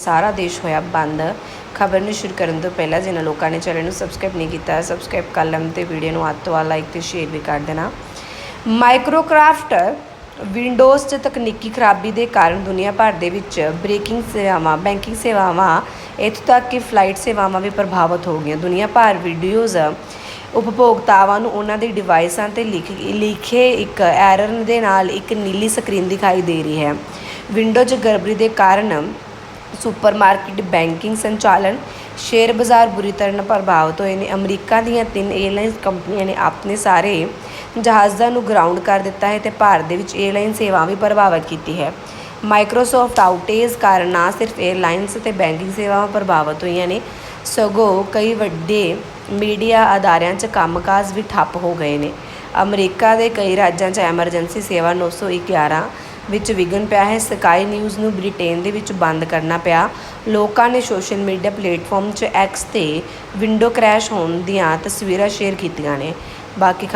ਸਾਰਾ ਦੇਸ਼ ਹੋਇਆ ਬੰਦ। ਖਬਰ ਨੂੰ ਸ਼ੁਰੂ ਕਰਨ ਤੋਂ ਪਹਿਲਾਂ ਜਿਨ੍ਹਾਂ ਲੋਕਾਂ ਨੇ ਚੈਨਲ ਨੂੰ ਸਬਸਕ੍ਰਾਈਬ ਨਹੀਂ ਕੀਤਾ ਸਬਸਕ੍ਰਾਈਬ ਕਰ ਲੈਣ ਤੇ ਵੀਡੀਓ ਨੂੰ ਅੱਧ ਤੋਂ ਵੱਧ ਲਾਈਕ ਤੇ ਸ਼ੇਅਰ ਵੀ ਕਰ ਦੇਣਾ। ਮਾਈਕਰੋਕ੍ਰਾਫਟ ਵਿੰਡੋਜ਼ 'ਚ ਤਕਨੀਕੀ ਖਰਾਬੀ ਦੇ ਕਾਰਨ ਦੁਨੀਆ ਭਰ ਦੇ ਵਿੱਚ ਬ੍ਰੇਕਿੰਗ ਸੇਵਾਵਾਂ ਬੈਂਕਿੰਗ ਸੇਵਾਵਾਂ, ਇੱਥੋਂ ਤੱਕ ਕਿ ਫਲਾਈਟ ਸੇਵਾਵਾਂ ਵੀ ਪ੍ਰਭਾਵਿਤ ਹੋ ਗਈਆਂ। ਦੁਨੀਆ ਭਰ ਵੀਡੀਓਜ਼ ਉਪਭੋਗਤਾਵਾਂ ਨੂੰ ਉਹਨਾਂ ਦੇ ਡਿਵਾਈਸਾਂ ਤੇ ਲਿਖ- ਲਿਖੇ ਇੱਕ ਐਰਰ ਦੇ ਨਾਲ ਇੱਕ ਨੀਲੀ ਸਕਰੀਨ ਦਿਖਾਈ ਦੇ ਰਹੀ ਹੈ। ਵਿੰਡੋਜ਼ ਗੜਬੜੀ ਦੇ ਕਾਰਨ ਸੁਪਰਮਾਰਕੀਟ ਬੈਂਕਿੰਗ ਸੰਚਾਲਨ, ਸ਼ੇਅਰ ਬਾਜ਼ਾਰ ਬੁਰੀ ਤਰ੍ਹਾਂ ਪ੍ਰਭਾਵਿਤ ਹੋਏ ਨੇ। ਅਮਰੀਕਾ ਦੀਆਂ ਤਿੰਨ ਏਅਰਲਾਈਨਸ ਕੰਪਨੀਆਂ ਨੇ ਆਪਣੇ ਸਾਰੇ ਜਹਾਜ਼ਾਂ ਨੂੰ ਗਰਾਊਂਡ ਕਰ ਦਿੱਤਾ ਹੈ ਤੇ ਭਾਰਤ ਦੇ ਵਿੱਚ ਏਅਰਲਾਈਨ ਸੇਵਾ ਵੀ ਪ੍ਰਭਾਵਿਤ ਕੀਤੀ ਹੈ। ਮਾਈਕਰੋਸਾਫਟ ਆਊਟੇਜ ਕਾਰਨ ਨਾ ਸਿਰਫ ਏਅਰਲਾਈਨਸ ਤੇ ਬੈਂਕਿੰਗ ਸੇਵਾਵਾਂ ਪ੍ਰਭਾਵਿਤ ਹੋਈਆਂ ਨੇ, ਸਗੋਂ ਕਈ ਵੱਡੇ ਮੀਡੀਆ ਅਦਾਰਿਆਂ 'ਚ ਕੰਮਕਾਜ ਵੀ ਠੱਪ ਹੋ ਗਏ ਨੇ। ਅਮਰੀਕਾ ਦੇ ਕਈ ਰਾਜਾਂ 'ਚ ਐਮਰਜੈਂਸੀ ਸੇਵਾ 911 ਵਿੱਚ ਵਿਘਨ ਪਿਆ ਹੈ। ਸਕਾਈ ਨਿਊਜ਼ ਨੂੰ ਬ੍ਰਿਟੇਨ ਦੇ ਵਿੱਚ ਬੰਦ ਕਰਨਾ ਪਿਆ। ਲੋਕਾਂ ਨੇ ਸੋਸ਼ਲ ਮੀਡੀਆ ਪਲੇਟਫਾਰਮ 'ਚ ਐਕਸ ਤੇ ਵਿੰਡੋ ਕ੍ਰੈਸ਼ ਹੋਣ ਦੀਆਂ ਤਸਵੀਰਾਂ ਸ਼ੇਅਰ ਕੀਤੀਆਂ ਨੇ। ਬਾਕੀ